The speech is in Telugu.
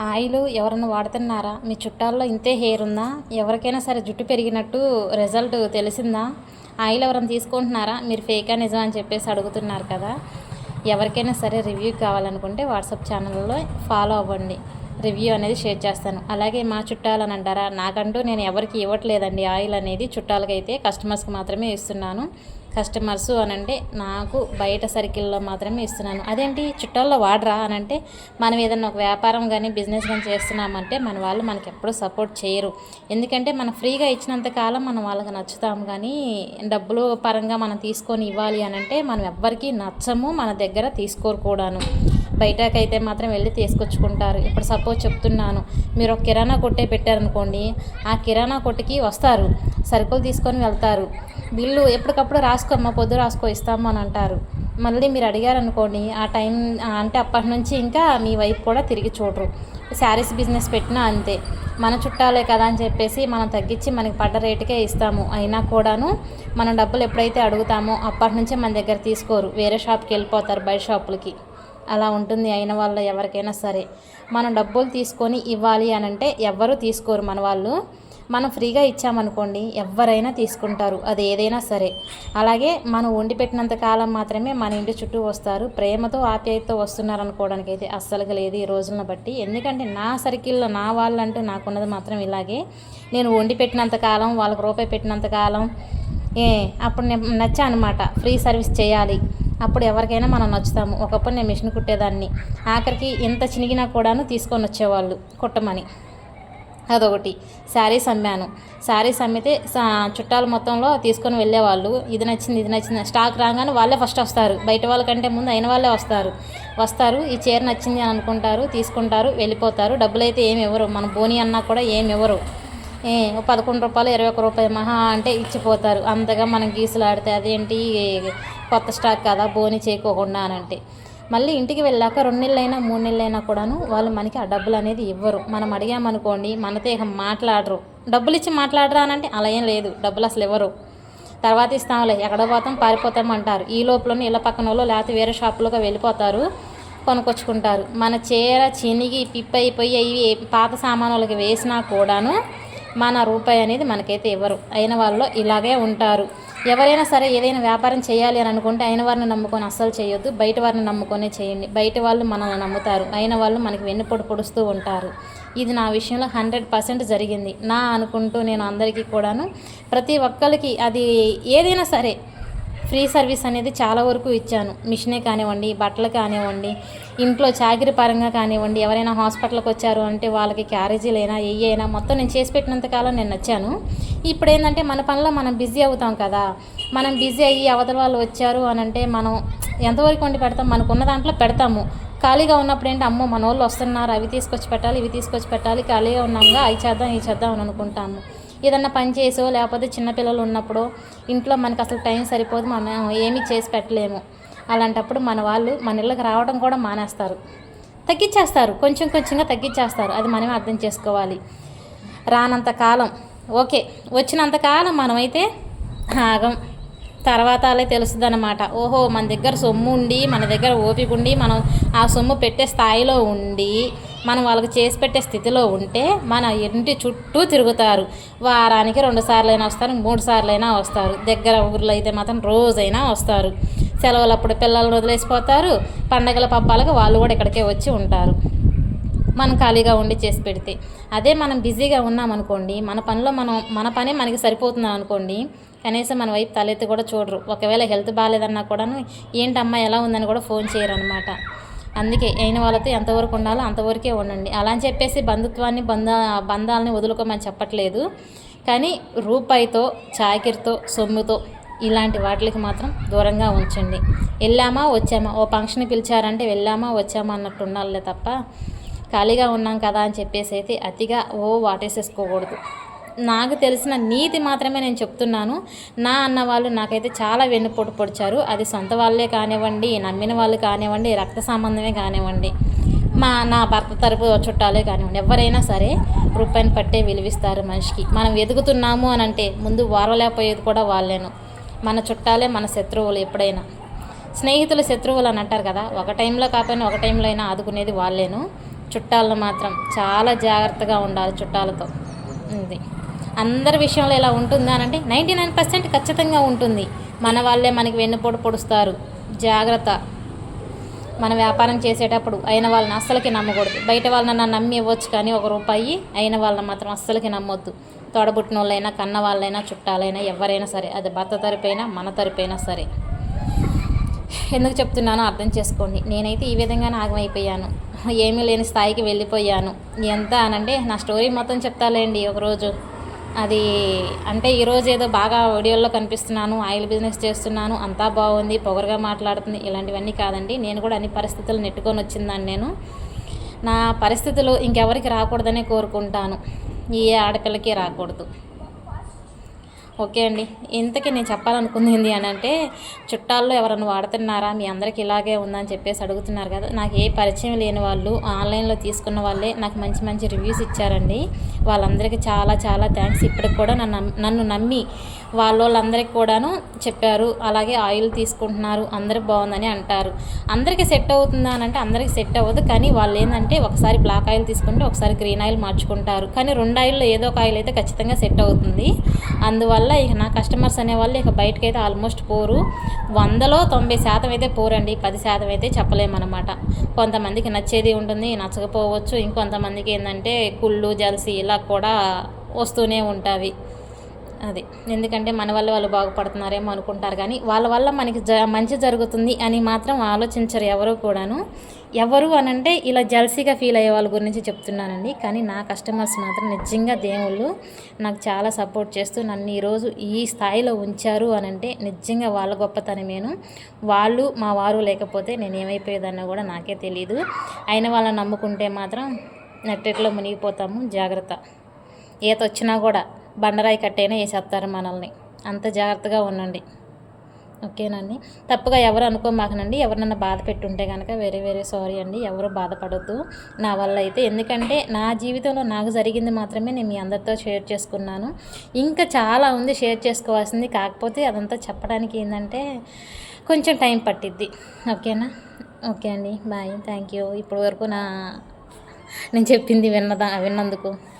ఆయిల్ ఎవరైనా వాడుతున్నారా? మీ చుట్టాల్లో ఇంతే హెయిర్ ఉందా? ఎవరికైనా సరే జుట్టు పెరిగినట్టు రిజల్ట్ తెలిసిందా? ఆయిల్ ఎవరైనా తీసుకుంటున్నారా? మీరు ఫేకా నిజం అని చెప్పేసి అడుగుతున్నారు కదా. ఎవరికైనా సరే రివ్యూ కావాలనుకుంటే వాట్సాప్ ఛానల్లో ఫాలో అవ్వండి. రివ్యూ అనేది షేర్ చేస్తాను. అలాగే మా చుట్టాలు అంటారా? నాకంటూ నేను ఎవరికి ఇవ్వట్లేదండి. ఆయిల్ అనేది చుట్టాలకైతే కస్టమర్స్కి మాత్రమే ఇస్తున్నాను. కస్టమర్స్ అనంటే నాకు బయట సర్కిల్లో మాత్రమే ఇస్తున్నాను. అదేంటి? చుట్టాల్లో వాడరా అనంటే మనం ఏదైనా ఒక వ్యాపారం కానీ బిజినెస్ కానీ చేస్తున్నామంటే మన వాళ్ళు మనకి ఎప్పుడూ సపోర్ట్ చేయరు. ఎందుకంటే మనం ఫ్రీగా ఇచ్చినంత కాలం మనం వాళ్ళకి నచ్చుతాం. కానీ డబ్బులు పరంగా మనం తీసుకొని ఇవ్వాలి అని అంటే మనం ఎవ్వరికీ నచ్చము. మన దగ్గర తీసుకోరు కూడాను. బయటకైతే మాత్రం వెళ్ళి తీసుకొచ్చుకుంటారు. ఇప్పుడు సపోజ్ చెప్తున్నాను మీరు ఒక కిరాణా కొట్టే పెట్టారనుకోండి ఆ కిరాణా కొట్టుకి వస్తారు సరుకులు తీసుకొని వెళ్తారు. బిల్లు ఎప్పటికప్పుడు రాసుకోమ్మా పొద్దు రాసుకో ఇస్తాము అని అంటారు. మళ్ళీ మీరు అడిగారనుకోండి ఆ టైం అంటే అప్పటి నుంచి ఇంకా మీ వైపు కూడా తిరిగి చూడరు. శారీస్ బిజినెస్ పెట్టినా అంతే. మన చుట్టాలే కదా అని చెప్పేసి మనం తగ్గించి మనకి పడ్డ రేటుకే ఇస్తాము. అయినా కూడాను మనం డబ్బులు ఎప్పుడైతే అడుగుతామో అప్పటి నుంచే మన దగ్గర తీసుకోరు. వేరే షాప్కి వెళ్ళిపోతారు బయట షాపులకి అలా ఉంటుంది అయిన వాళ్ళు ఎవరికైనా సరే. మనం డబ్బులు తీసుకొని ఇవ్వాలి అని అంటే ఎవ్వరూ తీసుకోరు మన వాళ్ళు. మనం ఫ్రీగా ఇచ్చామనుకోండి ఎవరైనా తీసుకుంటారు అది ఏదైనా సరే. అలాగే మనం వండి పెట్టినంత కాలం మాత్రమే మన ఇంటి చుట్టూ వస్తారు. ప్రేమతో ఆప్యాయతతో వస్తున్నారు అనుకోవడానికి అయితే అస్సలుగా లేదు ఈ రోజులను బట్టి. ఎందుకంటే నా సర్కిల్లో నా వాళ్ళంటూ నాకున్నది మాత్రం ఇలాగే. నేను వండి పెట్టినంత కాలం వాళ్ళకి రూపాయి పెట్టినంత కాలం ఏ అప్పుడు నేను నచ్చా అనమాట ఫ్రీ సర్వీస్ చేయాలి. అప్పుడు ఎవరికైనా మనం నచ్చుతాము. ఒకప్పుడు నేను మిషన్ కుట్టేదాన్ని. ఆఖరికి ఎంత చినిగినా కూడాను తీసుకొని వచ్చేవాళ్ళు కుట్టమని. అదొకటి. శారీస్ అమ్మాను శారీస్ అమ్మితే చుట్టాలు చుట్టాల మొత్తంలో తీసుకొని వెళ్ళేవాళ్ళు. ఇది నచ్చింది ఇది నచ్చింది. స్టాక్ రాగానే వాళ్ళే ఫస్ట్ వస్తారు. బయట వాళ్ళకంటే ముందు అయిన వాళ్ళే వస్తారు. వస్తారు ఈ చీర నచ్చింది అని అనుకుంటారు తీసుకుంటారు వెళ్ళిపోతారు. డబ్బులు అయితే ఏమి ఇవ్వరు. మన బోని అన్నా కూడా ఏమి ఇవ్వరు. ఏ పదకొండు రూపాయలు ఇరవై ఒక్క రూపాయలు మహా అంటే ఇచ్చిపోతారు. అంతగా మనం గీసులాడితే అదేంటి? కొత్త స్టాక్ కదా బోని చేయకోకుండా అని అంటే. మళ్ళీ ఇంటికి వెళ్ళాక రెండు నెలలైనా మూడు నెలలైనా కూడాను వాళ్ళు మనకి ఆ డబ్బులు అనేది ఇవ్వరు. మనం అడిగామనుకోండి మనతో ఇక మాట్లాడరు. డబ్బులు ఇచ్చి మాట్లాడరా అంటే అలా ఏం లేదు. డబ్బులు అసలు ఇవ్వరు. తర్వాత ఇస్తాంలే ఎక్కడ పోతాం పారిపోతాం అంటారు. ఈ లోపలనే ఇళ్ళ పక్కన వాళ్ళు లేకపోతే వేరే షాపులోకి వెళ్ళిపోతారు కొనుక్కొచ్చుకుంటారు. మన చీర చినిగి పిప్ అయిపోయి అవి పాత సామానులకి వేసినా కూడాను మన రూపాయి అనేది మనకైతే ఇవ్వరు. అయిన వాళ్ళు ఇలాగే ఉంటారు. ఎవరైనా సరే ఏదైనా వ్యాపారం చేయాలి అని అనుకుంటే అయిన వారిని నమ్ముకొని అస్సలు చేయొద్దు. బయట వారిని నమ్ముకొనే చేయండి. బయట వాళ్ళు మనల్ని నమ్ముతారు. అయిన వాళ్ళు మనకి వెన్నుపొడు పొడుస్తూ ఉంటారు. ఇది నా విషయంలో హండ్రెడ్ పర్సెంట్ జరిగింది. నా అనుకుంటూ నేను అందరికీ కూడాను ప్రతి ఒక్కరికి అది ఏదైనా సరే ఫ్రీ సర్వీస్ అనేది చాలా వరకు ఇచ్చాను. మిషనే కానివ్వండి బట్టలు కానివ్వండి ఇంట్లో చాకిరి పరంగా కానివ్వండి ఎవరైనా హాస్పిటల్కి వచ్చారు అంటే వాళ్ళకి క్యారేజీలైనా ఏ అయినా మొత్తం నేను చేసి పెట్టినంత కాలం నేను నచ్చాను. ఇప్పుడు ఏంటంటే మన పనిలో మనం బిజీ అవుతాం కదా. మనం బిజీ అయ్యి అవతల వాళ్ళు వచ్చారు అని అంటే మనం ఎంతవరకు వండి పెడతాం? మనకున్న దాంట్లో పెడతాము. ఖాళీగా ఉన్నప్పుడు ఏంటి? అమ్మో మన వాళ్ళు వస్తున్నారు అవి తీసుకొచ్చి పెట్టాలి ఇవి తీసుకొచ్చి పెట్టాలి ఖాళీగా ఉన్నాముగా అవి చేద్దాం ఇవి చేద్దాం అని అనుకుంటాము. ఏదన్నా పని చేసో లేకపోతే చిన్నపిల్లలు ఉన్నప్పుడు ఇంట్లో మనకు అసలు టైం సరిపోదు మనం ఏమీ చేసి పెట్టలేము. అలాంటప్పుడు మన వాళ్ళు మన ఇళ్ళకి రావడం కూడా మానేస్తారు. తగ్గించేస్తారు కొంచెం కొంచెంగా తగ్గించేస్తారు అది మనమే అర్థం చేసుకోవాలి. రానంత కాలం ఓకే వచ్చినంతకాలం మనమైతే ఆగం. తర్వాత అలా తెలుస్తుంది అనమాట ఓహో మన దగ్గర సొమ్ము ఉండి మన దగ్గర ఓపిక ఉండి మనం ఆ సొమ్ము పెట్టే స్థాయిలో ఉండి మనం వాళ్ళకి చేసి పెట్టే స్థితిలో ఉంటే మన ఇంటి చుట్టూ తిరుగుతారు. వారానికి రెండు సార్లు అయినా వస్తారు మూడు సార్లు అయినా వస్తారు. దగ్గర ఊర్లో అయితే మాత్రం రోజైనా వస్తారు. సెలవులప్పుడు పిల్లలను వదిలేసిపోతారు. పండగల పబ్బాలకు వాళ్ళు కూడా ఇక్కడికే వచ్చి ఉంటారు. మనం ఖాళీగా ఉండి చేసి పెడితే. అదే మనం బిజీగా ఉన్నామనుకోండి మన పనిలో మనం మన పనే మనకి సరిపోతుంది అనుకోండి కనీసం మన వైపు తలెత్తి కూడా చూడరు. ఒకవేళ హెల్త్ బాగాలేదన్నా కూడాను ఏంటమ్మా ఎలా ఉందని కూడా ఫోన్ చేయరు అనమాట అందుకే అయిన వాళ్ళతో ఎంతవరకు ఉండాలో అంతవరకే ఉండండి. అలా అని చెప్పేసి బంధుత్వాన్ని బంధ బంధాలని వదులుకోమని చెప్పట్లేదు. కానీ రూపాయితో చాకిరితో సొమ్ముతో ఇలాంటి వాటికి మాత్రం దూరంగా ఉంచండి. వెళ్ళామా వచ్చామా? ఓ ఫంక్షన్ పిలిచారంటే వెళ్ళామా వచ్చామా అన్నట్టు ఉండాలే తప్ప ఖాళీగా ఉన్నాం కదా అని చెప్పేసి అయితే అతిగా ఓ వాటేసేసుకోకూడదు. నాకు తెలిసిన నీతి మాత్రమే నేను చెప్తున్నాను. నా అన్న వాళ్ళు నాకైతే చాలా వెన్నుపోటు పొడిచారు. అది సొంత వాళ్ళే కానివ్వండి నమ్మిన వాళ్ళు కానివ్వండి రక్త సంబంధమే కానివ్వండి. మా నా భర్త తరపు చుట్టాలే కానివ్వండి ఎవరైనా సరే రూపాయిని పట్టే విలువిస్తారు మనిషికి. మనం ఎదుగుతున్నాము అని అంటే ముందు వారలేకపోయేది కూడా వాళ్ళేను. మన చుట్టాలే మన శత్రువులు ఎప్పుడైనా. స్నేహితులు శత్రువులు అని అంటారు కదా ఒక టైంలో కాకపోయినా ఒక టైంలో అయినా ఆదుకునేది వాళ్ళేను. చుట్టాలను మాత్రం చాలా జాగ్రత్తగా ఉండాలి చుట్టాలతో. ఇది అందరి విషయంలో ఇలా ఉంటుందా అని అంటే నైంటీ నైన్ పర్సెంట్ ఖచ్చితంగా ఉంటుంది. మన వాళ్ళే మనకి వెన్నుపోటు పొడుస్తారు. జాగ్రత్త. మన వ్యాపారం చేసేటప్పుడు అయిన వాళ్ళని అస్సలకి నమ్మకూడదు. బయట వాళ్ళని నమ్మి ఇవ్వచ్చు కానీ ఒక రూపాయి అయిన వాళ్ళని మాత్రం అస్సలకి నమ్మొద్దు. తోడబుట్టిన వాళ్ళైనా కన్న వాళ్ళైనా చుట్టాలైనా ఎవరైనా సరే అది భర్త తరపైనా మన తరపైనా సరే. ఎందుకు చెప్తున్నానో అర్థం చేసుకోండి. నేనైతే ఈ విధంగానే ఆగమైపోయాను. ఏమీ లేని స్థాయికి వెళ్ళిపోయాను. ఎంత అనంటే నా స్టోరీ మొత్తం చెప్తాలేండి ఒకరోజు. అది అంటే ఈరోజు ఏదో బాగా వీడియోల్లో కనిపిస్తున్నాను ఆయిల్ బిజినెస్ చేస్తున్నాను అంతా బాగుంది పొగరుగా మాట్లాడుతుంది ఇలాంటివన్నీ కాదండి. నేను కూడా అన్ని పరిస్థితులు నెట్టుకొని వచ్చిందండి నేను. నా పరిస్థితులు ఇంకెవరికి రాకూడదనే కోరుకుంటాను. ఏ ఆడపిల్లకి రాకూడదు. ఓకే అండి. ఇంతకీ నేను చెప్పాలనుకుంది అని అంటే చుట్టాల్లో ఎవరైనా వాడుతున్నారా? మీ అందరికి ఇలాగే ఉందని చెప్పేసి అడుగుతున్నారు కదా. నాకు ఏ పరిచయం లేని వాళ్ళు ఆన్లైన్లో తీసుకున్న వాళ్ళే నాకు మంచి మంచి రివ్యూస్ ఇచ్చారండి. వాళ్ళందరికీ చాలా చాలా థ్యాంక్స్ ఇప్పటికి కూడా నన్ను నన్ను నమ్మి వాళ్ళ వాళ్ళందరికీ కూడాను చెప్పారు. అలాగే ఆయిల్ తీసుకుంటున్నారు. అందరూ బాగుందని అంటారు. అందరికీ సెట్ అవుతుందా అని అంటే అందరికీ సెట్ అవ్వదు. కానీ వాళ్ళు ఏంటంటే ఒకసారి బ్లాక్ ఆయిల్ తీసుకుంటే ఒకసారి గ్రీన్ ఆయిల్ మార్చుకుంటారు. కానీ రెండు ఆయిల్లో ఏదో ఒక ఆయిల్ అయితే ఖచ్చితంగా సెట్ అవుతుంది. అందువల్ల ఇక నా కస్టమర్స్ అనేవాళ్ళు ఇక బయటకు అయితే ఆల్మోస్ట్ పోరు. వందలో తొంభై శాతం అయితే పోరండి. పది శాతం అయితే చెప్పలేమన్నమాట. కొంతమందికి నచ్చేది ఉంటుంది నచ్చకపోవచ్చు. ఇంకొంతమందికి ఏంటంటే కుళ్ళు జలసి ఇలా కూడా వస్తూనే ఉంటాయి అది. ఎందుకంటే మన వల్ల వాళ్ళు బాగుపడుతున్నారేమో అనుకుంటారు కానీ వాళ్ళ వల్ల మనకి జ మంచి జరుగుతుంది అని మాత్రం ఆలోచించరు ఎవరు కూడాను. ఎవరు అనంటే ఇలా జల్సీగా ఫీల్ అయ్యే వాళ్ళ గురించి చెప్తున్నానండి. కానీ నా కస్టమర్స్ మాత్రం నిజంగా దేవుళ్ళు నాకు చాలా సపోర్ట్ చేస్తూ నన్ను ఈరోజు ఈ స్థాయిలో ఉంచారు అనంటే నిజంగా వాళ్ళ గొప్పతనమేను. వాళ్ళు మా వారు లేకపోతే నేను ఏమైపోయేదన్నా కూడా నాకే తెలియదు అయిన వాళ్ళని నమ్ముకుంటే మాత్రం నెట్టెట్లో మునిగిపోతాము. జాగ్రత్త. ఈత వచ్చినా కూడా. బండరాయి కట్టైనా వేసేస్తారు మనల్ని. అంత జాగ్రత్తగా ఉండండి. ఓకేనండి? తప్పుగా ఎవరు అనుకోమాకనండి. ఎవరినన్నా బాధ పెట్టుంటే కనుక వేరే వేరే సారీ అండి. ఎవరు బాధపడొద్దు. నా వల్ల అయితే. ఎందుకంటే నా జీవితంలో నాకు జరిగింది మాత్రమే నేను మీ అందరితో షేర్ చేసుకున్నాను. ఇంకా చాలా ఉంది షేర్ చేసుకోవాల్సింది. కాకపోతే అదంతా చెప్పడానికి ఏంటంటే కొంచెం టైం పట్టిద్ది. ఓకేనా? ఓకే అండి. బాయ్. Thank you. ఇప్పటి వరకు నా నేను చెప్పింది విన్నదా? విన్నందుకు.